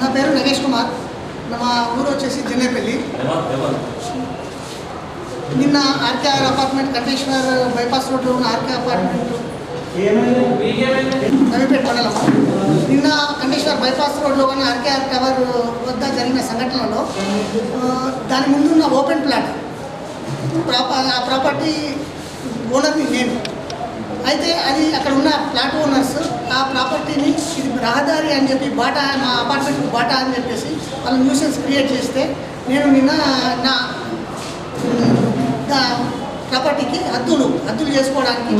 నా పేరు నగేష్ కుమార్. మా ఊరు వచ్చేసి జన్నేపల్లి నిన్న ఆర్కేఆర్ అపార్ట్మెంట్ కంటేశ్వర్ బైపాస్ రోడ్లో ఉన్న ఆర్కే అపార్ట్మెంట్ నవీపేట మండలం. నిన్న కంటేశ్వర్ బైపాస్ రోడ్లో ఉన్న ఆర్కేఆర్ టవర్ వద్ద జరిగిన సంఘటనలో దాని ముందున్న ఓపెన్ ప్లాట్. ప్రాపర్టీ ఓనర్ని నేను. అయితే అది అక్కడ ఉన్న ఫ్లాట్ ఓనర్స్ ఆ ప్రాపర్టీని ఇది రహదారి అని చెప్పి బాటా మా అపార్ట్మెంట్ బాటా అని చెప్పేసి వాళ్ళు న్యూసెన్స్ క్రియేట్ చేస్తే నేను నిన్న నా ప్రాపర్టీకి హద్దులు హద్దులు చేసుకోవడానికి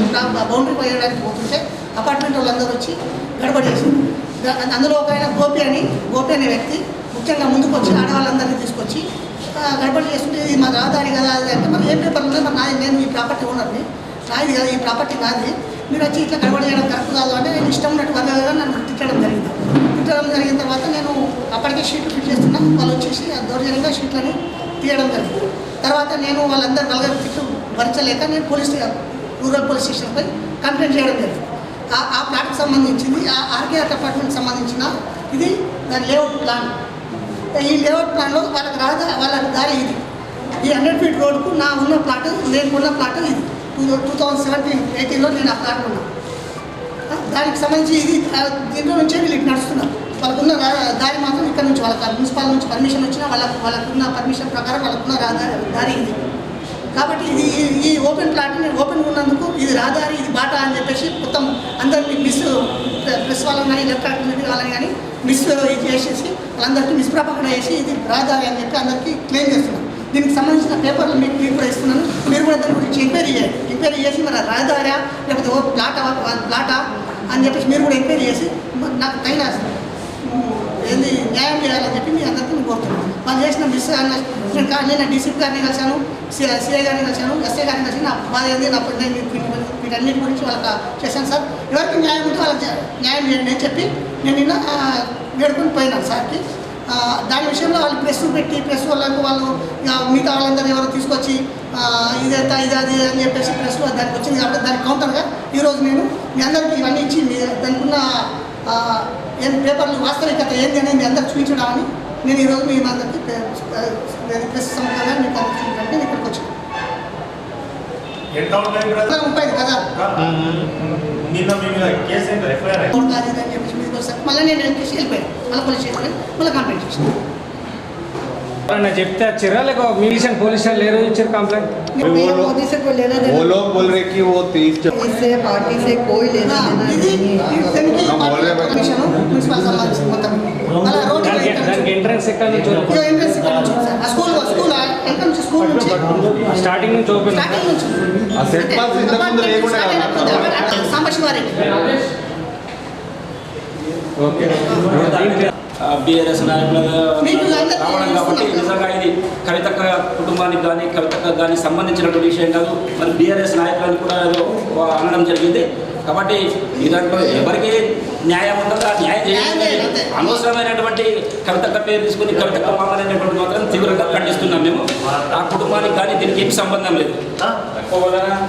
బౌండరీ పోయడానికి పోతుంటే అపార్ట్మెంట్ వాళ్ళందరూ వచ్చి గడబడేసింది అందులో ఒక ఆయన గోపి అని గోపి అనే వ్యక్తి ముఖ్యంగా ముందుకు వచ్చి ఆడవాళ్ళందరినీ తీసుకొచ్చి గడబడి చేస్తుంటే ఇది మా రహదారి కదా అది అంటే మరి ఏ పేపర్ ఉందో మరి నేను ఈ ప్రాపర్టీ ఓనర్ని నాది కదా ఈ ప్రాపర్టీ నాది మీరు వచ్చి ఇట్లా కడబడి చేయడం కరెక్ట్ కాదు అంటే నేను ఇష్టం ఉన్నట్టు వర్గాలుగా నన్ను తిట్టడం జరిగింది. తిట్టడం జరిగిన తర్వాత నేను అప్పటికే షీట్లు ఫిట్ చేస్తున్నాను వాళ్ళు వచ్చేసి దౌర్జన్యంగా షీట్లని తీయడం జరిగింది. తర్వాత నేను వాళ్ళందరూ నలుగురు తిట్టు భరించలేక నేను పోలీస్ రూరల్ పోలీస్ స్టేషన్పై కంప్లైంట్ చేయడం జరిగింది. ఆ ఆ ప్లాట్కి సంబంధించింది ఆ ఆర్కేఆర్ అపార్ట్మెంట్ సంబంధించిన ఇది దాని లేఅవుట్ ప్లాన్. ఈ లేఅవుట్ ప్లాన్లో వాళ్ళకి రాదా వాళ్ళకి దారి ఇది. ఈ హండ్రెడ్ ఫీట్ రోడ్కు నా ఉన్న ప్లాట్ నేను ఉన్న ప్లాట్ ఇది. టూ థౌజండ్ సెవెంటీన్ ఎయిటీన్లో నేను అక్కడ ఆడుకున్నాను దానికి సంబంధించి ఇది దీంట్లో నుంచే వీళ్ళకి నడుస్తున్నారు. వాళ్ళకున్న దారి మాత్రం ఇక్కడ నుంచి వాళ్ళకి మున్సిపల్ నుంచి పర్మిషన్ వచ్చినా వాళ్ళకు వాళ్ళకున్న పర్మిషన్ ప్రకారం వాళ్ళకున్న దారి ఇది. కాబట్టి ఇది ఈ- ఓపెన్ ప్లాట్ నేను ఓపెన్ ఉన్నందుకు ఇది రహదారి ఇది బాట అని చెప్పేసి మొత్తం అందరినీ మిస్ ప్రెస్ వాళ్ళని కానీ ఎలక్ట్రానిక్ మీడియా వాళ్ళని కానీ మిస్ ఇది చేసేసి వాళ్ళందరికీ మిస్ మిస్ప్రపకడ చేసి ఇది రహదారి అని చెప్పి అందరికీ క్లెయిమ్ చేస్తున్నాను దీనికి సంబంధించిన పేపర్లు మీకు మీకు కూడా ఇస్తున్నాను. మీరు కూడా దాని గురించి ఎంక్వైరీ చేయండి. ఎంక్వైరీ చేసి మరి రహదారా లేకపోతే ఓ ప్లాటా ప్లాటా? అని చెప్పేసి మీరు కూడా ఎంక్వైరీ చేసి మరి నాకు తగిన ఏంది న్యాయం చేయాలని చెప్పి మీ అందరికీ కోరుతున్నాను. వాళ్ళు చేసిన మిస్ నేను నేను డీసీపీ గారిని కలిశాను సిఐ గారిని కలిశాను ఎస్ఐ గారిని కలిసి నా బాధ ఏంది నా నేను వీటి- వీటన్నిటి గురించి వాళ్ళకి చేశాను సార్. ఎవరికి న్యాయం ఉంటే వాళ్ళకి న్యాయం చేయండి అని చెప్పి నేను నిన్న వేడుకొని పోయినాను సార్కి. దాని విషయంలో వాళ్ళు ప్రెస్ పెట్టి ప్రెస్ వాళ్ళకు వాళ్ళు మిగతా వాళ్ళందరూ ఎవరో తీసుకొచ్చి ఆ, ఇదంతా ఇది అది అని చెప్పేసి ప్రెస్లో దానికి వచ్చింది కాబట్టి దానికి కౌంటర్గా ఈరోజు నేను మీ అందరికీ ఇవన్నీ ఇచ్చి మీ దానికి ఉన్న ఆ, ఏం పేపర్లు వాస్తవికత ఏంటి అనేది మీ అందరికి చూపించడామని నేను ఈరోజు మీ అందరికీ నేను ప్రెస్ సమయంగా మీకు అందరికీ చూపించడానికి నేను ఇక్కడికి వచ్చాను. ముప్పై కదా? నిన్న మీ మీద కేసు ఎఫ్ఐఆర్ అయింది కోర్టు అది ఇది అని చెప్పేసి మీకు వస్తే మళ్ళీ నేను వెనక్కి వెళ్ళిపోయాను మళ్ళీ పోలీస్ స్టేషన్ మళ్ళీ కంప్లైంట్ చేసాను ఎవరన్నా చెప్తే వచ్చిరా లేక మిలిషన్ పోలీస్ స్టేషన్ లేరు ఇచ్చారు కంప్లైంట్ वो लोग मोदी से कोई लेना वो देना लोग बोल रहे कि वो तेईस जब इससे पार्टी से कोई लेना देना ఇది नहीं है ఇది దానికి ఆ, మొదలే పెట్టు. పర్మిషన్ మున్సిపల్ సంబంధించి మొత్తం అలా రోడ్డు దానికి దానికి ఎంట్రన్స్ ఎక్కడ నుంచి ఇదిగో ఎంట్రన్స్ ఇక్కడ నుంచి ఉంది సార్. ఆ స్కూల్ స్కూల్ ఎక్కడ నుంచి స్కూల్ నుంచి స్టార్టింగ్ నుంచి ఓపెన్ స్టార్టింగ్ నుంచి ఆ సెట్ బాక్స్ ఇంతకు ముందు లేకుండా కదా? సాంబశివారెడ్డి ఓకే బీఆర్ఎస్ నాయకులుగా రావడం కాబట్టి. నిజంగా ఇది కవితక్క కుటుంబానికి కానీ కవితక్క కానీ సంబంధించినటువంటి విషయం కాదు. మరి బీఆర్ఎస్ నాయకులను కూడా ఏదో అనడం జరిగింది. కాబట్టి ఈ దాంట్లో ఎవరికి న్యాయం ఉంటుందో ఆ న్యాయం చేయాలి. అనవసరమైనటువంటి కవితక్క పేరు తీసుకుని కవితక్క మామనేటువంటి మాత్రం తీవ్రంగా ఖండిస్తున్నాం మేము. ఆ కుటుంబానికి కానీ దీనికి ఏమి సంబంధం లేదు.